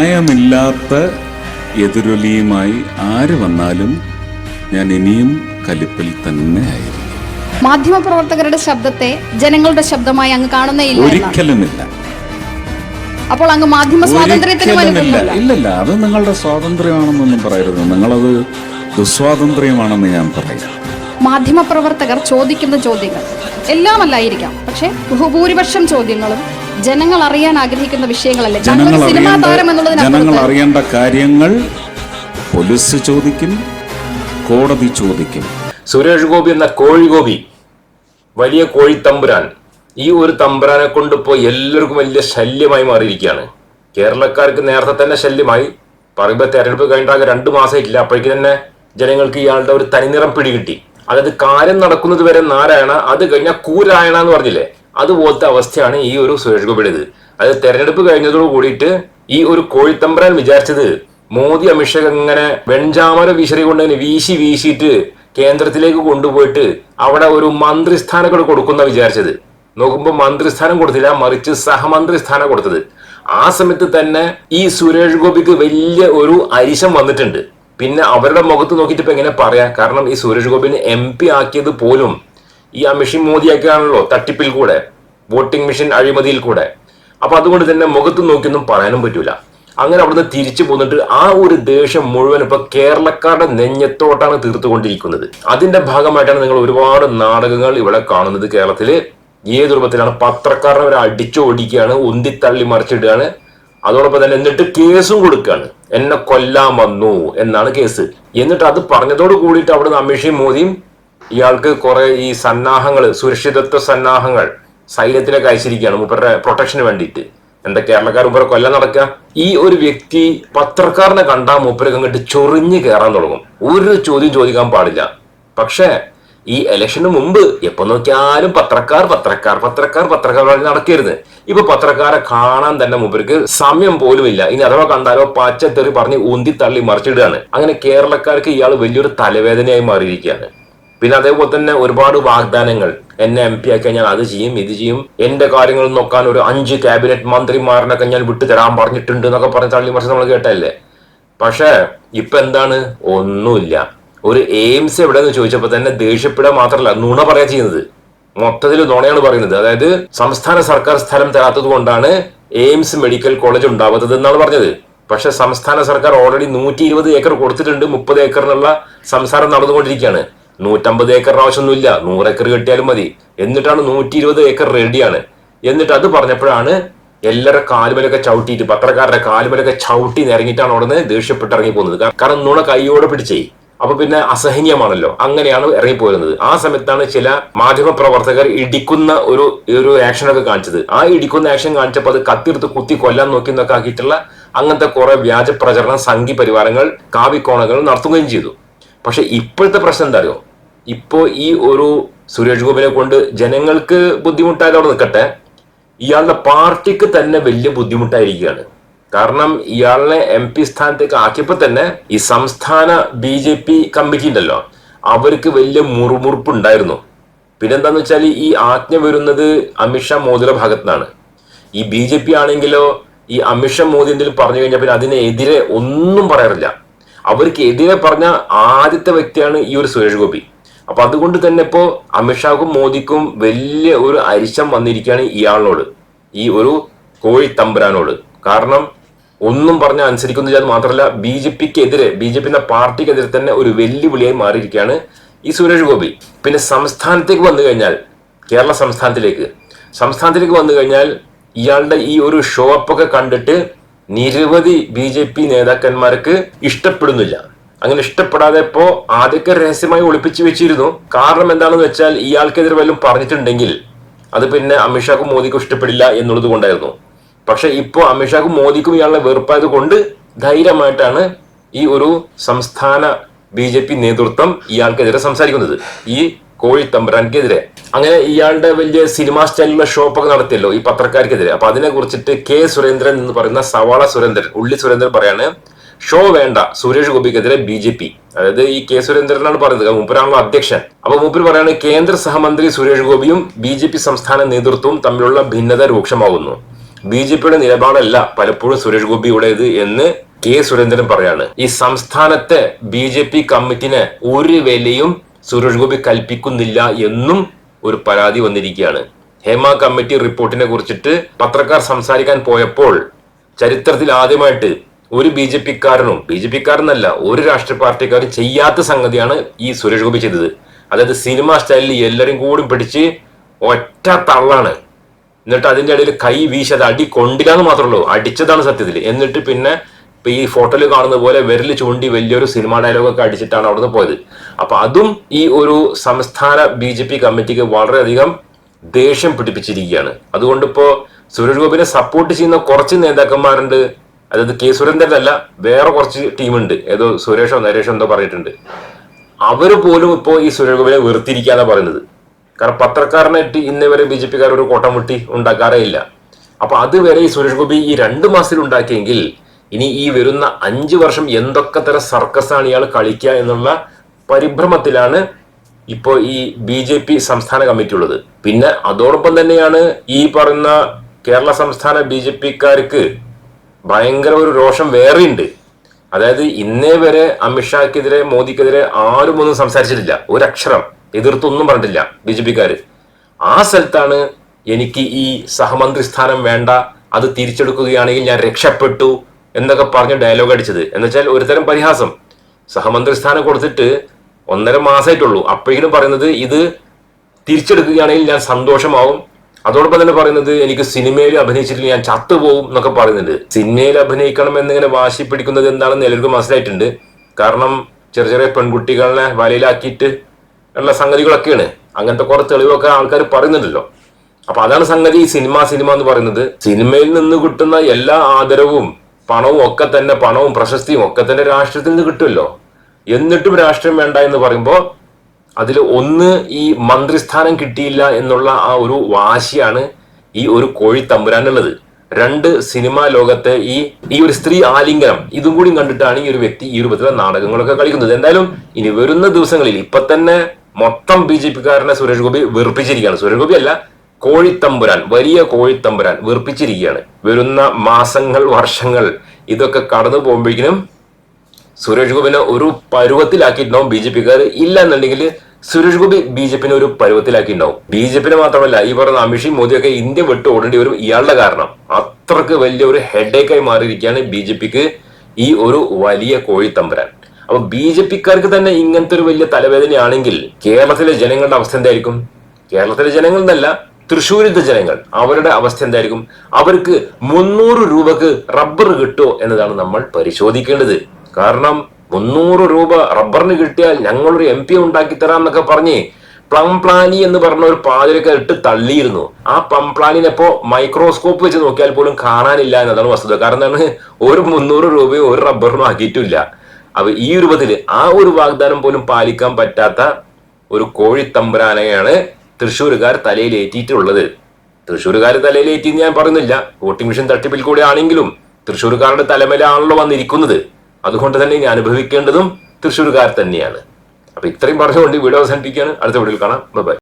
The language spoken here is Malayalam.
ന്യായമില്ലാത്ത എതിരൊലിയുമായി ആര് വന്നാലും ഞാൻ ഇനിയും കലിപ്പിൽ തന്നെ ആയിരിക്കും. മാധ്യമപ്രവർത്തകരുടെ ശബ്ദത്തെ ജനങ്ങളുടെ ശബ്ദമായി അങ്ങ് കാണുന്നേയില്ല ഒരിക്കലും ഒരിക്കലുമില്ല. അപ്പോൾ അങ്ങ് മാധ്യമ സ്വാതന്ത്ര്യത്തിന് ഇല്ലല്ല അത് നിങ്ങളുടെ സ്വാതന്ത്ര്യമാണെന്നൊന്നും പറയരുത്. നിങ്ങളത് ദുസ്വാതന്ത്ര്യമാണെന്ന് ഞാൻ പറയാം. മാധ്യമപ്രവർത്തകർ ചോദിക്കുന്ന ചോദ്യങ്ങൾ എല്ലാമല്ലായിരിക്കാം പക്ഷേ ബഹുഭൂരിപക്ഷം ചോദ്യങ്ങളും ജനങ്ങൾ അറിയാൻ ആഗ്രഹിക്കുന്ന വിഷയങ്ങളല്ലേ? ജനങ്ങൾ സിനിമാ അറിയേണ്ട താരം ജനങ്ങൾ അറിയേണ്ട കാര്യങ്ങൾ പോലീസ് ചോദിക്കും കോടതി ചോദിക്കും. സുരേഷ് ഗോപി എന്ന കോഴിഗോപി വലിയ കോഴി തമ്പുരാൻ ഈ ഒരു തമ്പുരാനെ കൊണ്ട് ഇപ്പോൾ എല്ലാവർക്കും വലിയ ശല്യമായി മാറിയിരിക്കുകയാണ്. കേരളക്കാർക്ക് നേരത്തെ തന്നെ ശല്യമായി. പറയുമ്പോൾ തെരഞ്ഞെടുപ്പ് കഴിഞ്ഞിട്ടാകെ രണ്ട് മാസം ഇല്ല അപ്പോഴേക്കും തന്നെ ജനങ്ങൾക്ക് ഇയാളുടെ ഒരു തനിനിറം പിടികിട്ടി. അതായത് കാര്യം നടക്കുന്നത് വരെ നാരായണ അത് കഴിഞ്ഞാൽ കൂരായണ എന്ന് പറഞ്ഞില്ലേ? അതുപോലത്തെ അവസ്ഥയാണ് ഈ ഒരു സുരേഷ് ഗോപിയുടേത്. അതായത് തെരഞ്ഞെടുപ്പ് കഴിഞ്ഞതോട് കൂടിയിട്ട് ഈ ഒരു കോഴിത്തമ്പ്രാൻ വിചാരിച്ചത് മോദി അമിത്ഷാ ഇങ്ങനെ വെഞ്ചാമര വിശറി കൊണ്ട് വീശി വീശിയിട്ട് കേന്ദ്രത്തിലേക്ക് കൊണ്ടുപോയിട്ട് അവിടെ ഒരു മന്ത്രിസ്ഥാനങ്ങൾ കൊടുക്കുന്ന വിചാരിച്ചത്. നോക്കുമ്പോൾ മന്ത്രിസ്ഥാനം കൊടുത്തില്ല മറിച്ച് സഹമന്ത്രി സ്ഥാനം കൊടുത്തത്. ആ സമയത്ത് തന്നെ ഈ സുരേഷ് ഗോപിക്ക് വലിയ ഒരു അരിശം വന്നിട്ടുണ്ട്. പിന്നെ അവരുടെ മുഖത്ത് നോക്കിയിട്ട് ഇപ്പൊ എങ്ങനെ പറയാം? കാരണം ഈ സുരേഷ് ഗോപിനെ എം പി ആക്കിയത് പോലും ഈ ആ മെഷീൻ മോദിയാക്കിയാണല്ലോ തട്ടിപ്പിൽ കൂടെ വോട്ടിംഗ് മെഷീൻ അഴിമതിയിൽ കൂടെ. അപ്പൊ അതുകൊണ്ട് തന്നെ മുഖത്ത് നോക്കിയൊന്നും പറയാനും പറ്റൂല. അങ്ങനെ അവിടുന്ന് തിരിച്ചു പോന്നിട്ട് ആ ഒരു ദേഷ്യം മുഴുവൻ ഇപ്പൊ കേരളക്കാരുടെ നെഞ്ഞത്തോട്ടാണ് തീർത്തുകൊണ്ടിരിക്കുന്നത്. അതിന്റെ ഭാഗമായിട്ടാണ് നിങ്ങൾ ഒരുപാട് നാടകങ്ങൾ ഇവിടെ കാണുന്നത് കേരളത്തിൽ ഏത് രൂപത്തിലാണ് പത്രക്കാരനെ അവരെ അടിച്ചോടിക്കുകയാണ് ഉന്തിത്തള്ളി മറിച്ചിടുകയാണ്. അതോടൊപ്പം തന്നെ എന്നിട്ട് കേസും കൊടുക്കുകയാണ്. എന്നെ കൊല്ലാൻ വന്നു എന്നാണ് കേസ്. എന്നിട്ട് അത് പറഞ്ഞതോട് കൂടിയിട്ട് അവിടുന്ന് അമിഷയും മോദിയും ഇയാൾക്ക് കുറെ ഈ സന്നാഹങ്ങൾ സുരക്ഷിതത്വ സന്നാഹങ്ങൾ സൈന്യത്തിലൊക്കെ അയച്ചിരിക്കുകയാണ് മൂപ്പരുടെ പ്രൊട്ടക്ഷന് വേണ്ടിയിട്ട്. എന്താ കേരളക്കാർ മൂപ്പരെ കൊല്ലം നടക്കുക? ഈ ഒരു വ്യക്തി പത്രക്കാരനെ കണ്ടാൽ മൂപ്പരൊക്കെ അങ്ങോട്ട് ചൊറിഞ്ഞ് കയറാൻ തുടങ്ങും. ഒരു ചോദ്യം ചോദിക്കാൻ പാടില്ല. പക്ഷേ ഈ ഇലക്ഷന് മുമ്പ് എപ്പോ നോക്കിയാലും പത്രക്കാർ പത്രക്കാർ പത്രക്കാർ പത്രക്കാർ നടക്കരുത്. ഇപ്പൊ പത്രക്കാരെ കാണാൻ തന്നെ മൂപ്പർക്ക് സമയം പോലും ഇല്ല. ഇനി അഥവാ കണ്ടാലോ പച്ചത്തെറി പറഞ്ഞ് ഊന്തി തള്ളി മറിച്ചിടുകയാണ്. അങ്ങനെ കേരളക്കാർക്ക് ഇയാൾ വലിയൊരു തലവേദനയായി മാറിയിരിക്കുകയാണ്. പിന്നെ അതേപോലെ തന്നെ ഒരുപാട് വാഗ്ദാനങ്ങൾ എന്നെ എം പി ആക്കിയാൽ ഞാൻ അത് ചെയ്യും ഇത് ചെയ്യും. എന്റെ കാര്യങ്ങൾ നോക്കാൻ ഒരു അഞ്ച് ക്യാബിനറ്റ് മന്ത്രിമാരനൊക്കെ ഞാൻ വിട്ടു തരാൻ പറഞ്ഞിട്ടുണ്ട് എന്നൊക്കെ പറഞ്ഞ തള്ളി മറിച്ച് നമ്മൾ കേട്ടല്ലേ പക്ഷേ ഇപ്പൊ എന്താണ്? ഒന്നുമില്ല. ഒരു എയിംസ് എവിടെയെന്ന് ചോദിച്ചപ്പോൾ തന്നെ ദേഷ്യപ്പെടുക മാത്രമല്ല നുണ പറയാ ചെയ്യുന്നത്. മൊത്തത്തിൽ നുണയാണ് പറയുന്നത്. അതായത് സംസ്ഥാന സർക്കാർ സ്ഥലം തരാത്തത് കൊണ്ടാണ് എയിംസ് മെഡിക്കൽ കോളേജ് ഉണ്ടാവാത്തത് എന്നാണ് പറഞ്ഞത്. പക്ഷെ സംസ്ഥാന സർക്കാർ ഓൾറെഡി നൂറ്റി ഇരുപത് ഏക്കർ കൊടുത്തിട്ടുണ്ട്. മുപ്പത് ഏക്കറിനുള്ള സംസാരം നടന്നുകൊണ്ടിരിക്കുകയാണ്. നൂറ്റമ്പത് ഏക്കർ ആവശ്യമൊന്നുമില്ല. നൂറ് ഏക്കർ കിട്ടിയാലും മതി. എന്നിട്ടാണ് നൂറ്റി ഇരുപത് ഏക്കർ റെഡിയാണ്. എന്നിട്ട് അത് പറഞ്ഞപ്പോഴാണ് എല്ലാവരുടെ കാലുമലൊക്കെ ചവിട്ടിയിട്ട് പത്രക്കാരുടെ കാലുമലൊക്കെ ചവിട്ടി ഇറങ്ങിയിട്ടാണ് നിന്ന് ദേഷ്യപ്പെട്ട് ഇറങ്ങി പോകുന്നത്. കാരണം നുണ കൈയോടെ പിടിച്ചേ. അപ്പൊ പിന്നെ അസഹനീയമാണല്ലോ. അങ്ങനെയാണ് ഇറങ്ങിപ്പോരുന്നത് ആ സമയത്താണ് ചില മാധ്യമ പ്രവർത്തകർ ഇടിക്കുന്ന ഒരു ഒരു ആക്ഷനൊക്കെ കാണിച്ചത്. ആ ഇടിക്കുന്ന ആക്ഷൻ കാണിച്ചപ്പോൾ അത് കത്തിയെടുത്ത് കുത്തി കൊല്ലാൻ നോക്കി എന്നൊക്കെ ആക്കിയിട്ടുള്ള അങ്ങനത്തെ കുറെ വ്യാജ പ്രചരണ സംഘി പരിവാരങ്ങൾ കാവിക്കോണകൾ നടത്തുകയും ചെയ്തു. പക്ഷെ ഇപ്പോഴത്തെ പ്രശ്നം എന്താ അറിയോ? ഇപ്പോ ഈ ഒരു സുരേഷ് ഗോപിനെ കൊണ്ട് ജനങ്ങൾക്ക് ബുദ്ധിമുട്ടായാലും അവിടെ നിൽക്കട്ടെ. ഇയാളുടെ പാർട്ടിക്ക് തന്നെ വലിയ ബുദ്ധിമുട്ടായിരിക്കുകയാണ്. കാരണം ഇയാളെ എം പി സ്ഥാനത്തേക്ക് ആക്കിയപ്പോൾ തന്നെ ഈ സംസ്ഥാന ബി ജെ പി കമ്മിറ്റി ഉണ്ടല്ലോ അവർക്ക് വലിയ മുറുമുറുപ്പ് ഉണ്ടായിരുന്നു പിന്നെന്താന്ന് വെച്ചാൽ ഈ ആജ്ഞ വരുന്നത് അമിത്ഷാ മോദിയുടെ ഭാഗത്തുനിന്നാണ്. ഈ ബി ജെ പി ആണെങ്കിലോ ഈ അമിത്ഷാ മോദി എന്തെങ്കിലും പറഞ്ഞു കഴിഞ്ഞാൽ പിന്നെ അതിനെതിരെ ഒന്നും പറയാറില്ല. അവർക്ക് എതിരെ പറഞ്ഞ ആദ്യത്തെ വ്യക്തിയാണ് ഈ ഒരു സുരേഷ് ഗോപി. അപ്പൊ അതുകൊണ്ട് തന്നെ ഇപ്പോ അമിത്ഷാക്കും മോദിക്കും വലിയ ഒരു അരിശം വന്നിരിക്കുകയാണ് ഇയാളിനോട്. ഈ ഒരു കോഴി തമ്പുരാനോട്. കാരണം ഒന്നും പറഞ്ഞ അനുസരിക്കുന്നില്ല എന്ന് മാത്രമല്ല ബി ജെ പിക്ക് എതിരെ ബി ജെ പിന്റെ പാർട്ടിക്കെതിരെ തന്നെ ഒരു വെല്ലുവിളിയായി മാറിയിരിക്കുകയാണ് ഈ സുരേഷ് ഗോപി. പിന്നെ സംസ്ഥാനത്തേക്ക് വന്നു കഴിഞ്ഞാൽ കേരള സംസ്ഥാനത്തിലേക്ക്. സംസ്ഥാനത്തിലേക്ക് വന്നു കഴിഞ്ഞാൽ ഇയാളുടെ ഈ ഒരു ഷോ അപ്പൊക്കെ കണ്ടിട്ട് നിരവധി ബി നേതാക്കന്മാർക്ക് ഇഷ്ടപ്പെടുന്നില്ല. അങ്ങനെ ഇഷ്ടപ്പെടാതെ ഇപ്പോ ആദ്യമൊക്കെ രഹസ്യമായി ഒളിപ്പിച്ചു വെച്ചിരുന്നു. കാരണം എന്താണെന്ന് വെച്ചാൽ ഇയാൾക്കെതിരെ വല്ലതും പറഞ്ഞിട്ടുണ്ടെങ്കിൽ അത് പിന്നെ അമിത്ഷാക്കും മോദിക്കും ഇഷ്ടപ്പെടില്ല എന്നുള്ളത് കൊണ്ടായിരുന്നു. പക്ഷെ ഇപ്പോ അമിത്ഷാക്കും മോദിക്കും ഇയാളെ വെറുപ്പായത് കൊണ്ട് ധൈര്യമായിട്ടാണ് ഈ ഒരു സംസ്ഥാന ബി ജെ പി നേതൃത്വം ഇയാൾക്കെതിരെ സംസാരിക്കുന്നത്. ഈ കോഴി തമ്പുരാൻക്കെതിരെ. അങ്ങനെ ഇയാളുടെ വലിയ സിനിമാ സ്റ്റൈലിലുള്ള ഷോപ്പൊക്കെ നടത്തിയല്ലോ ഈ പത്രക്കാർക്കെതിരെ. അപ്പൊ അതിനെ കുറിച്ചിട്ട് കെ സുരേന്ദ്രൻ എന്ന് പറയുന്ന സവാള സുരേന്ദ്രൻ ഉള്ളി സുരേന്ദ്രൻ പറയാണ് ഷോ വേണ്ട. സുരേഷ് ഗോപിക്കെതിരെ ബി ജെ പി. അതായത് ഈ കെ സുരേന്ദ്രനാണ് പറയുന്നത്. മൂപ്പരാണല്ലോ അധ്യക്ഷൻ. അപ്പൊ മൂപ്പര് പറയാണ് കേന്ദ്ര സഹമന്ത്രി സുരേഷ് ഗോപിയും ബി ജെ പി സംസ്ഥാന നേതൃത്വവും തമ്മിലുള്ള ഭിന്നത രൂക്ഷമാകുന്നു. ബി ജെ പിയുടെ നിലപാടല്ല പലപ്പോഴും സുരേഷ് ഗോപിയുടേത് എന്ന് കെ സുരേന്ദ്രൻ പറയാണ്. ഈ സംസ്ഥാനത്തെ ബി ജെ പി കമ്മിറ്റിന് ഒരു വിലയും സുരേഷ് ഗോപി കൽപ്പിക്കുന്നില്ല എന്നും ഒരു പരാതി വന്നിരിക്കുകയാണ്. ഹേമ കമ്മിറ്റി റിപ്പോർട്ടിനെ കുറിച്ചിട്ട് പത്രക്കാർ സംസാരിക്കാൻ പോയപ്പോൾ ചരിത്രത്തിൽ ആദ്യമായിട്ട് ഒരു ബി ജെ പിക്കാരനും ബി ജെ പിക്കാരനല്ല ഒരു രാഷ്ട്രീയ പാർട്ടിക്കാരും ചെയ്യാത്ത സംഗതിയാണ് ഈ സുരേഷ് ഗോപി ചെയ്തത്. അതായത് സിനിമ സ്റ്റൈലിൽ എല്ലാവരും കൂടി പിടിച്ച് ഒറ്റ തള്ളാണ്. എന്നിട്ട് അതിന്റെ ഇടയിൽ കൈ വീശത് അടി കൊണ്ടില്ല എന്ന് മാത്രമേ ഉള്ളൂ. അടിച്ചതാണ് സത്യത്തിൽ. എന്നിട്ട് പിന്നെ ഇപ്പൊ ഈ ഫോട്ടോയിൽ കാണുന്ന പോലെ വിരൽ ചൂണ്ടി വലിയൊരു സിനിമ ഡയലോഗൊക്കെ അടിച്ചിട്ടാണ് അവിടുന്ന് പോയത്. അപ്പൊ അതും ഈ ഒരു സംസ്ഥാന ബി ജെ പി കമ്മിറ്റിക്ക് വളരെയധികം ദേഷ്യം പിടിപ്പിച്ചിരിക്കുകയാണ്. അതുകൊണ്ടിപ്പോ സുരേഷ് ഗോപിനെ സപ്പോർട്ട് ചെയ്യുന്ന കുറച്ച് നേതാക്കന്മാരുണ്ട്. അതായത് കെ സുരേന്ദ്രനല്ല വേറെ കുറച്ച് ടീമുണ്ട്. ഏതോ സുരേഷോ നരേഷോ എന്തോ പറഞ്ഞിട്ടുണ്ട്. അവർ പോലും ഇപ്പോൾ ഈ സുരേഷ് ഗോപിനെ വെറുത്തിരിക്കാന്നാ പറയുന്നത്. കാരണം പത്രക്കാരനായിട്ട് ഇന്ന് വരെ ബി ജെ പിക്കാർ ഒരു കോട്ടമുട്ടി ഉണ്ടാക്കാറേ ഇല്ല. അപ്പൊ അതുവരെ ഈ സുരേഷ് ഗോപി ഈ രണ്ട് മാസത്തിൽ ഉണ്ടാക്കിയെങ്കിൽ ഇനി ഈ വരുന്ന അഞ്ചു വർഷം എന്തൊക്കെ തരം സർക്കസാണ് ഇയാൾ കളിക്കുക എന്നുള്ള പരിഭ്രമത്തിലാണ് ഇപ്പോൾ ഈ ബി ജെ പി സംസ്ഥാന കമ്മിറ്റി ഉള്ളത് പിന്നെ അതോടൊപ്പം തന്നെയാണ് ഈ പറയുന്ന കേരള സംസ്ഥാന ബി ജെ പിക്കാർക്ക് ഭയങ്കര ഒരു രോഷം വേറെയുണ്ട്. അതായത് ഇന്നേ വരെ അമിത്ഷാക്കെതിരെ മോദിക്കെതിരെ ആരും ഒന്നും സംസാരിച്ചിട്ടില്ല. ഒരക്ഷരം എതിർത്തൊന്നും പറഞ്ഞിട്ടില്ല ബി ജെ പിക്കാര്. ആ സ്ഥലത്താണ് എനിക്ക് ഈ സഹമന്ത്രി സ്ഥാനം വേണ്ട അത് തിരിച്ചെടുക്കുകയാണെങ്കിൽ ഞാൻ രക്ഷപ്പെട്ടു എന്നൊക്കെ പറഞ്ഞ് ഡയലോഗ് അടിച്ചത്. എന്നുവെച്ചാൽ ഒരുതരം പരിഹാസം. സഹമന്ത്രി സ്ഥാനം കൊടുത്തിട്ട് ഒന്നര മാസമായിട്ടുള്ളൂ. അപ്പോഴേക്കും പറയുന്നത് ഇത് തിരിച്ചെടുക്കുകയാണെങ്കിൽ ഞാൻ സന്തോഷമാവും. അതോടൊപ്പം തന്നെ പറയുന്നത് എനിക്ക് സിനിമയിൽ അഭിനയിച്ചിട്ടില്ല ഞാൻ ചത്തുപോകും എന്നൊക്കെ പറയുന്നുണ്ട്. സിനിമയിൽ അഭിനയിക്കണം എന്നിങ്ങനെ വാശി പിടിക്കുന്നത് എന്താണെന്ന് എല്ലാവർക്കും മനസ്സിലായിട്ടുണ്ട്. കാരണം ചെറിയ ചെറിയ പെൺകുട്ടികളെ വലയിലാക്കിയിട്ട് ഉള്ള സംഗതികളൊക്കെയാണ്. അങ്ങനത്തെ കുറെ തെളിവൊക്കെ ആൾക്കാർ പറയുന്നുണ്ടല്ലോ. അപ്പൊ അതാണ് സംഗതി ഈ സിനിമ സിനിമ എന്ന് പറയുന്നത്. സിനിമയിൽ നിന്ന് കിട്ടുന്ന എല്ലാ ആദരവും പണവും ഒക്കെ തന്നെ പണവും പ്രശസ്തിയും ഒക്കെ തന്നെ രാഷ്ട്രീയത്തിൽ നിന്ന് കിട്ടുമല്ലോ. എന്നിട്ടും രാഷ്ട്രീയം വേണ്ട എന്ന് പറയുമ്പോൾ അതിൽ ഒന്ന് ഈ മന്ത്രിസ്ഥാനം കിട്ടിയില്ല എന്നുള്ള ആ ഒരു വാശിയാണ് ഈ ഒരു കോഴി തമ്പുരാനുള്ളത്. രണ്ട് സിനിമാ ലോകത്തെ ഈ ഈ ഒരു സ്ത്രീ ആലിംഗനം ഇതും കൂടി കണ്ടിട്ടാണ് ഈ ഒരു വ്യക്തി ഈ രൂപത്തിലെ നാടകങ്ങളൊക്കെ കളിക്കുന്നത്. എന്തായാലും ഇനി വരുന്ന ദിവസങ്ങളിൽ ഇപ്പൊ തന്നെ മൊത്തം ബി ജെ പിക്കാരനെ സുരേഷ് ഗോപി വെറുപ്പിച്ചിരിക്കുകയാണ്. സുരേഷ് ഗോപി അല്ല കോഴിത്തമ്പുരാൻ വലിയ കോഴിത്തമ്പുരാൻ വെറുപ്പിച്ചിരിക്കുകയാണ്. വരുന്ന മാസങ്ങൾ വർഷങ്ങൾ ഇതൊക്കെ കടന്നു പോകുമ്പോഴേക്കിനും സുരേഷ് ഗോപിനെ ഒരു പരുവത്തിലാക്കിയിട്ടുണ്ടാവും ബി ജെ പിക്കാർ ഇല്ല എന്നുണ്ടെങ്കിൽ സുരേഷ് ഗോപി ബി ജെ പിനെ ഒരു പരുവത്തിലാക്കിയിട്ടുണ്ടാവും. ബി ജെ പിനെ മാത്രമല്ല ഈ പറഞ്ഞ അമിഷി മോദിയൊക്കെ ഇന്ത്യ വിട്ട് ഓടേണ്ടി വരും ഇയാളുടെ കാരണം. അത്രയ്ക്ക് വലിയ ഒരു ഹെഡേക്കായി മാറിയിരിക്കുകയാണ് ബി ജെ പിക്ക് ഈ ഒരു വലിയ കോഴിത്തമ്പരാൻ. അപ്പൊ ബി ജെ പിക്കാർക്ക് തന്നെ ഇങ്ങനത്തെ ഒരു വലിയ തലവേദനയാണെങ്കിൽ കേരളത്തിലെ ജനങ്ങളുടെ അവസ്ഥ എന്തായിരിക്കും? കേരളത്തിലെ ജനങ്ങൾ എന്നല്ല തൃശ്ശൂരിലത്തെ ജനങ്ങൾ. അവരുടെ അവസ്ഥ എന്തായിരിക്കും? അവർക്ക് മുന്നൂറ് രൂപക്ക് റബ്ബർ കിട്ടുമോ എന്നതാണ് നമ്മൾ പരിശോധിക്കേണ്ടത്. കാരണം മുന്നൂറ് രൂപ റബ്ബറിന് കിട്ടിയാൽ ഞങ്ങളൊരു എം പി ഉണ്ടാക്കി തരാം എന്നൊക്കെ പറഞ്ഞ് പ്ലം പ്ലാനി എന്ന് പറഞ്ഞ ഒരു പാചക ഇട്ട് തള്ളിയിരുന്നു. ആ പ്ലം പ്ലാനിനെപ്പോ മൈക്രോസ്കോപ്പ് വെച്ച് നോക്കിയാൽ പോലും കാണാനില്ല എന്നതാണ് വസ്തുത. കാരണം എന്താണ്? ഒരു മുന്നൂറ് രൂപയും ഒരു റബ്ബറിനും ആക്കിയിട്ടില്ല. അപ്പൊ ഈ രൂപത്തിൽ ആ ഒരു വാഗ്ദാനം പോലും പാലിക്കാൻ പറ്റാത്ത ഒരു കോഴിത്തമ്പുരാനെയാണ് തൃശ്ശൂരുകാർ തലയിലേറ്റിയിട്ടുള്ളത് തൃശ്ശൂരുകാർ തലയിലേറ്റി ഞാൻ പറയുന്നില്ല. വോട്ടിംഗ് മെഷീൻ തട്ടിപ്പിൽ കൂടെ ആണെങ്കിലും തൃശ്ശൂരുകാരുടെ തലമേലാണല്ലോ വന്നിരിക്കുന്നത്. അതുകൊണ്ട് തന്നെ ഇനി അനുഭവിക്കേണ്ടതും തൃശ്ശൂർകാർ തന്നെയാണ്. അപ്പൊ ഇത്രയും പറഞ്ഞുകൊണ്ട് വീഡിയോ അവസാനിപ്പിക്കുകയാണ്. അടുത്ത വീഡിയോയിൽ കാണാം. ബൈ